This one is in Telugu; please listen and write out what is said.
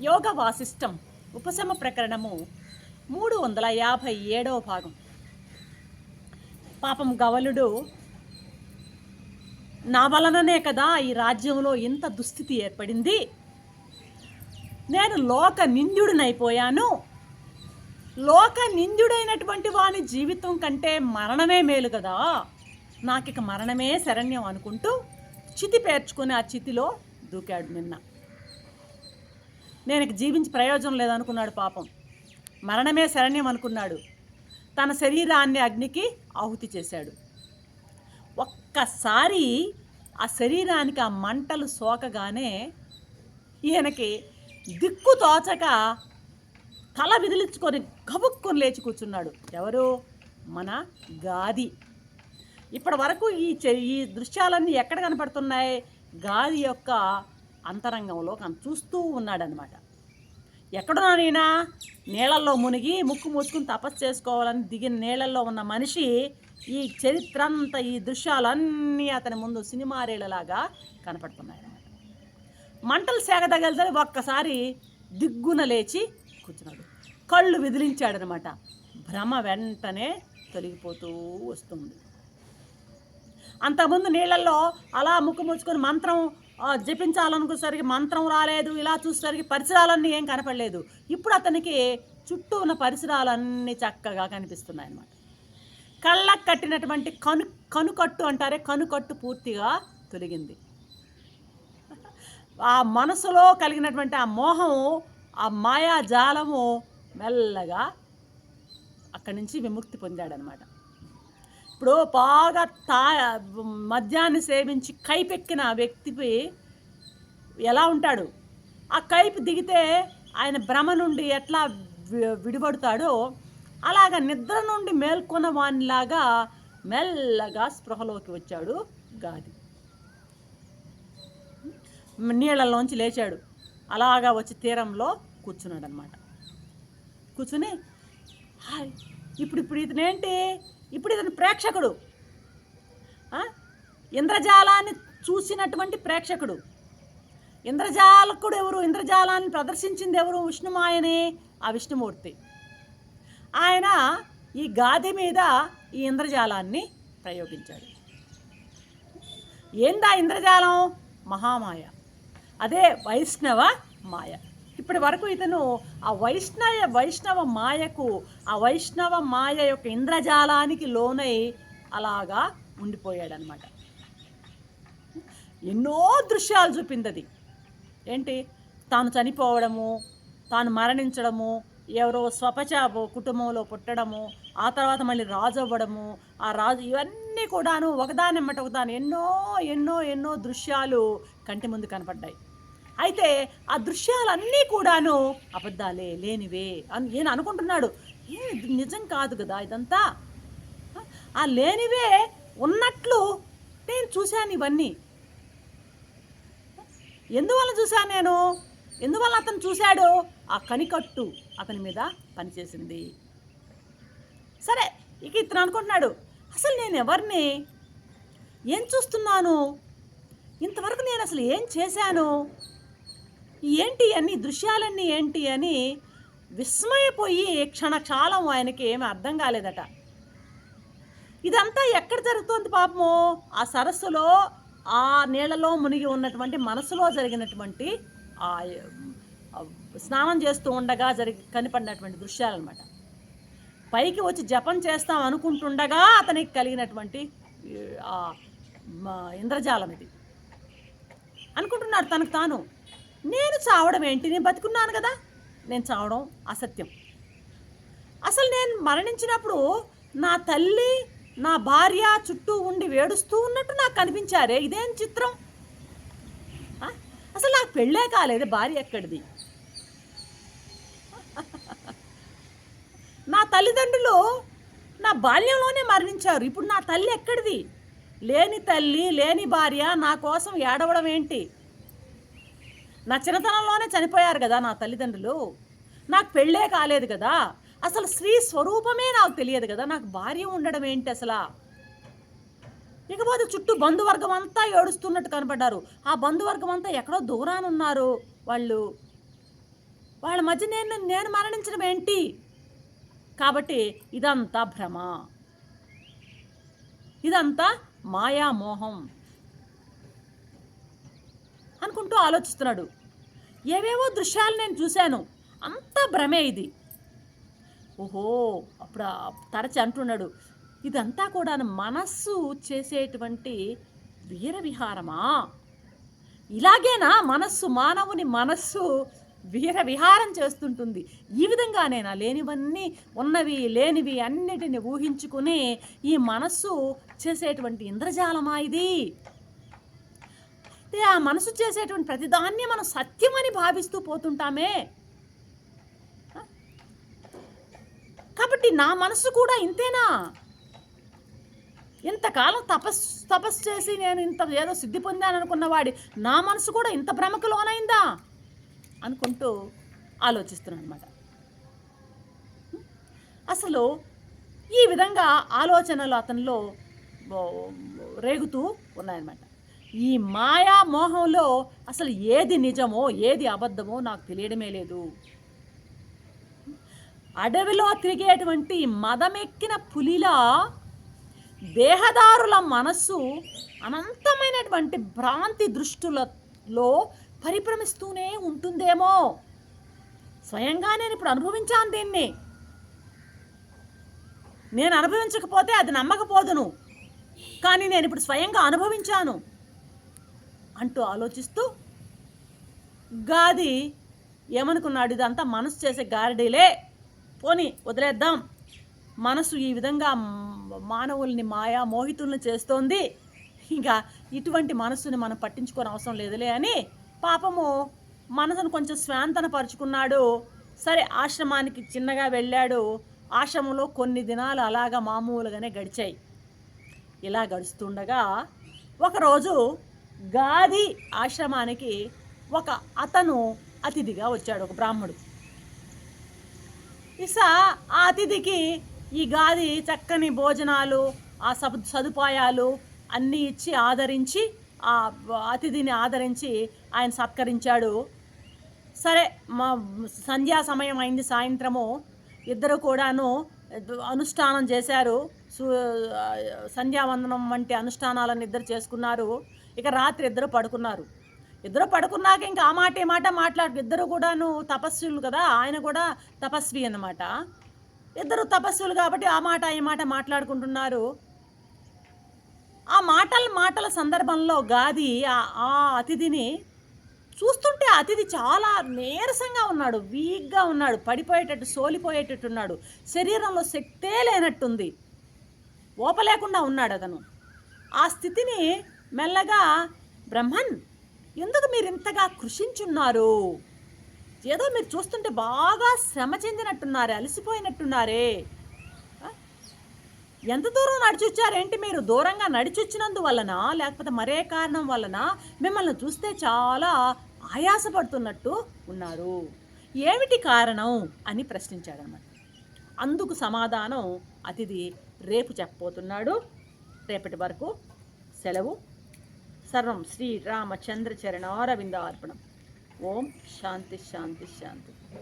యోగ వాసిష్టం ఉపశమ ప్రకరణము మూడు వందల యాభై ఏడవ భాగం. పాపం గవలుడు నా వలననే కదా ఈ రాజ్యంలో ఇంత దుస్థితి ఏర్పడింది. నేను లోక నింద్యుడినైపోయాను. లోక నింద్యుడైనటువంటి వాని జీవితం కంటే మరణమే మేలు కదా. నాకిక మరణమే శరణ్యం అనుకుంటూ చితి పేర్చుకుని ఆ చితిలో దూకాడు నిన్న. నేను జీవించి ప్రయోజనం లేదనుకున్నాడు పాపం. మరణమే శరణ్యం అనుకున్నాడు. తన శరీరాన్ని అగ్నికి ఆహుతి చేశాడు. ఒక్కసారి ఆ శరీరానికి ఆ మంటలు సోకగానే ఈయనకి దిక్కు తోచక తల విదిలించుకొని గబుక్కుని లేచి కూర్చున్నాడు. ఎవరు? మన గాది. ఇప్పటి వరకు ఈ ఈ దృశ్యాలన్నీ ఎక్కడ కనపడుతున్నాయి? గాది యొక్క అంతరంగంలో చూస్తూ ఉన్నాడనమాట ఎక్కడున్నా నేనా? నీళ్ళల్లో మునిగి ముక్కు మూసుకుని తపస్సు చేసుకోవాలని దిగిన నీళ్ళల్లో ఉన్న మనిషి ఈ చరిత్ర అంతా ఈ దృశ్యాలన్నీ అతని ముందు సినిమా రేళ్ళలాగా కనపడుతున్నాయి అన్నమాట మంటలు సేగదగలిసరి ఒక్కసారి దిగ్గున లేచి కూర్చున్నాడు. కళ్ళు విదిలించాడనమాట భ్రమ వెంటనే తొలగిపోతూ వస్తుంది. అంతకుముందు నీళ్ళల్లో అలా ముక్కు ముచ్చుకొని మంత్రం జపించాలనుకునేసరికి మంత్రం రాలేదు ఇలా చూసేసరికి పరిసరాలన్నీ ఏం కనపడలేదు. ఇప్పుడు అతనికి చుట్టూ ఉన్న పరిసరాలన్నీ చక్కగా కనిపిస్తున్నాయి అన్నమాట కళ్ళకు కట్టినటువంటి కను కనుకట్టు అంటారే కనుకట్టు పూర్తిగా తొలగింది. ఆ మనసులో కలిగినటువంటి ఆ మోహము ఆ మాయాజాలము మెల్లగా అక్కడి నుంచి విముక్తి పొందాడనమాట ఇప్పుడు బాగా తా మద్యాన్ని సేవించి కైపెక్కిన వ్యక్తిపై ఎలా ఉంటాడు? ఆ కైపు దిగితే ఆయన భ్రమ నుండి ఎట్లా వి- విడిపడతాడో అలాగ నిద్ర నుండి మేల్కొన్న వానిలాగా మెల్లగా స్పృహలోకి వచ్చాడు గాది. నీళ్ళలోంచి లేచాడు. అలాగా వచ్చి తీరంలో కూర్చున్నాడు అనమాట కూర్చుని హాయ్ ఇప్పుడు ఇప్పుడు ఇతను ఏంటి ఇప్పుడు ఇతను ప్రేక్షకుడు. ఇంద్రజాలాన్ని చూసినటువంటి ప్రేక్షకుడు. ఇంద్రజాలకుడు ఎవరు ఇంద్రజాలాన్ని ప్రదర్శించింది ఎవరు విష్ణుమాయనే ఆ విష్ణుమూర్తి. ఆయన ఈ గాది మీద ఈ ఇంద్రజాలాన్ని ప్రయోగించాడు. ఏందా ఇంద్రజాలం? మహామాయ. అదే వైష్ణవ మాయ. ఇప్పటి వరకు ఇతను ఆ వైష్ణవ వైష్ణవ మాయకు ఆ వైష్ణవ మాయ యొక్క ఇంద్రజాలానికి లోనై అలాగా ఉండిపోయాడనమాట ఎన్నో దృశ్యాలు చూపింది అది ఏంటి? తాను చనిపోవడము తాను మరణించడము ఎవరో స్వపచ కుటుంబంలో పుట్టడము ఆ తర్వాత మళ్ళీ రాజు అవ్వడము ఆ రాజు ఇవన్నీ కూడాను ఒకదానెమ్మట ఒకదాని ఎన్నో ఎన్నో ఎన్నో దృశ్యాలు కంటి ముందు కనపడ్డాయి. అయితే ఆ దృశ్యాలన్నీ కూడాను అబద్ధాలే లేనివే అని నేను అనుకుంటున్నాడు. ఏ నిజం కాదు కదా ఇదంతా? ఆ లేనివే ఉన్నట్లు నేను చూశాను ఇవన్నీ. ఎందువల్ల చూశాను నేను? ఎందువల్ల అతను చూశాడు? ఆ కనికట్టు అతని మీద పనిచేసింది. సరే ఇక ఇతను అనుకుంటున్నాడు అసలు నేను ఎవరిని? ఏం చూస్తున్నాను? ఇంతవరకు నేను అసలు ఏం చేశాను? ఏంటి అన్ని దృశ్యాలన్నీ ఏంటి అని విస్మయపోయి క్షణకాలం ఆయనకి ఏమీ అర్థం కాలేదట. ఇదంతా ఎక్కడ జరుగుతోంది పాపము ఆ సరస్సులో ఆ నీళ్ళలో మునిగి ఉన్నటువంటి మనసులో జరిగినటువంటి ఆ స్నానం చేస్తూ ఉండగా జరిగి కనిపడినటువంటి దృశ్యాలన్నమాట. పైకి వచ్చి జపం చేస్తాం అనుకుంటుండగా అతనికి కలిగినటువంటి ఆ ఇంద్రజాలం ఇది. అనుకుంటున్నాడు తనకు తాను. నేను చావడం ఏంటి? నేను బతుకున్నాను కదా. నేను చావడం అసత్యం. అసలు నేను మరణించినప్పుడు నా తల్లి నా భార్య చుట్టూ ఉండి వేడుస్తూ ఉన్నట్టు నాకు కనిపించారే ఇదేం చిత్రం? అసలు నాకు పెళ్ళే కాలేదు భార్య ఎక్కడిది? నా తల్లిదండ్రులు నా బాల్యంలోనే మరణించారు. ఇప్పుడు నా తల్లి ఎక్కడిది? లేని తల్లి లేని భార్య నా కోసం ఏడవడం ఏంటి? నా చిన్నతనంలోనే చనిపోయారు కదా నా తల్లిదండ్రులు. నాకు పెళ్ళే కాలేదు కదా. అసలు స్త్రీ స్వరూపమే నాకు తెలియదు కదా. నాకు భార్య ఉండడం ఏంటి అసలు? ఇకపోతే చుట్టూ బంధువర్గం అంతా ఏడుస్తున్నట్టు కనపడ్డారు. ఆ బంధువర్గం అంతా ఎక్కడో దూరాన ఉన్నారు వాళ్ళు. వాళ్ళ మధ్య నేను నేను మరణించడం ఏంటి? కాబట్టి ఇదంతా భ్రమ. ఇదంతా మాయామోహం. అనుకుంటూ ఆలోచిస్తున్నాడు. ఏవేవో దృశ్యాలు నేను చూశాను. అంతా భ్రమే ఇది. ఓహో అప్పుడు తరచి అంటున్నాడు ఇదంతా కూడా మనస్సు చేసేటువంటి వీర విహారమా ఇలాగేనా? మనస్సు మానవుని మనస్సు వీర విహారం చేస్తుంటుంది. ఈ విధంగానేనా? లేనివన్నీ ఉన్నవి లేనివి అన్నిటిని ఊహించుకుని ఈ మనస్సు చేసేటువంటి ఇంద్రజాలమా ఇది? ఆ మనసు చేసేటువంటి ప్రతిదాన్ని మనం సత్యమని భావిస్తూ పోతుంటామే. కాబట్టి నా మనసు కూడా ఇంతేనా? ఇంతకాలం తపస్సు తపస్సు చేసి నేను ఇంత ఏదో సిద్ధి పొందాను అనుకున్నవాడి నా మనసు కూడా ఇంత భ్రమకు లోనైందా? అనుకుంటూ ఆలోచిస్తున్నాను అనమాట అసలు ఈ విధంగా ఆలోచనలు అతనిలో రేగుతూ ఉన్నాయన్నమాట. ఈ మాయా మోహంలో అసలు ఏది నిజమో ఏది అబద్ధమో నాకు తెలియడమే లేదు. అడవిలో తిరిగేటువంటి మదమెక్కిన పులిలా దేహదారుల మనస్సు అనంతమైనటువంటి భ్రాంతి దృష్టులలో పరిభ్రమిస్తూనే ఉంటుందేమో. స్వయంగా నేను ఇప్పుడు అనుభవించాను దీన్ని. నేను అనుభవించకపోతే అది నమ్మకపోదును. కానీ నేను ఇప్పుడు స్వయంగా అనుభవించాను. అంటూ ఆలోచిస్తూ గాది ఏమనుకున్నాడు ఇదంతా మనసు చేసే గారడీలే. పోని వదిలేద్దాం. మనసు ఈ విధంగా మానవుల్ని మాయా మోహితుల్ని చేస్తోంది. ఇంకా ఇటువంటి మనస్సుని మనం పట్టించుకోని అవసరం లేదులే అని పాపము మనసును కొంచెం స్వాంతన పరుచుకున్నాడు. సరే ఆశ్రమానికి చిన్నగా వెళ్ళాడు. ఆశ్రమంలో కొన్ని దినాలు అలాగా మామూలుగానే గడిచాయి. ఇలా గడుస్తుండగా ఒకరోజు గాది ఆశ్రమానికి ఒక అతను అతిథిగా వచ్చాడు ఒక బ్రాహ్మడు. ఇస ఆ అతిథికి ఈ గాది చక్కని భోజనాలు ఆ సబ్ సదుపాయాలు అన్నీ ఇచ్చి ఆదరించి ఆ అతిథిని ఆదరించి ఆయన సత్కరించాడు. సరే మా సంధ్యా సమయం అయింది సాయంత్రము. ఇద్దరు కూడాను అనుష్ఠానం చేశారు. సంధ్యావందనం వంటి అనుష్ఠానాలను ఇద్దరు చేసుకున్నారు. ఇక రాత్రి ఇద్దరు పడుకున్నారు. ఇద్దరు పడుకున్నాక ఇంకా ఆ మాట ఈ మాట మాట్లాడు ఇద్దరు కూడాను తపస్సులు కదా ఆయన కూడా తపస్వి అన్నమాట. ఇద్దరు తపస్సులు కాబట్టి ఆ మాట ఈ మాట మాట్లాడుకుంటున్నారు. ఆ మాటల మాటల సందర్భంలో గాది ఆ- అతిథిని చూస్తుంటే అతిథి చాలా నీరసంగా ఉన్నాడు వీక్గా ఉన్నాడు పడిపోయేటట్టు సోలిపోయేటట్టున్నాడు. శరీరంలో శక్తే లేనట్టుంది. ఓపలేకుండా ఉన్నాడు అతను ఆ స్థితిని మెల్లగా బ్రహ్మన్ ఎందుకు మీరు ఇంతగా కృషించున్నారు? ఏదో మీరు చూస్తుంటే బాగా శ్రమ చెందినట్టున్నారే అలసిపోయినట్టున్నారే. ఎంత దూరం నడిచొచ్చారేంటి మీరు? దూరంగా నడిచొచ్చినందువలన లేకపోతే మరే కారణం వలన మిమ్మల్ని చూస్తే చాలా ఆయాసపడుతున్నట్టు ఉన్నారు. ఏమిటి కారణం? అని ప్రశ్నించాడనమాట. అందుకు సమాధానం అతిథి రేపు చెప్పబోతున్నాడు. రేపటి వరకు సెలవు. సర్వం శ్రీరామచంద్ర చరణారవిందార్పణం. ఓం శాంతి శాంతి శాంతి.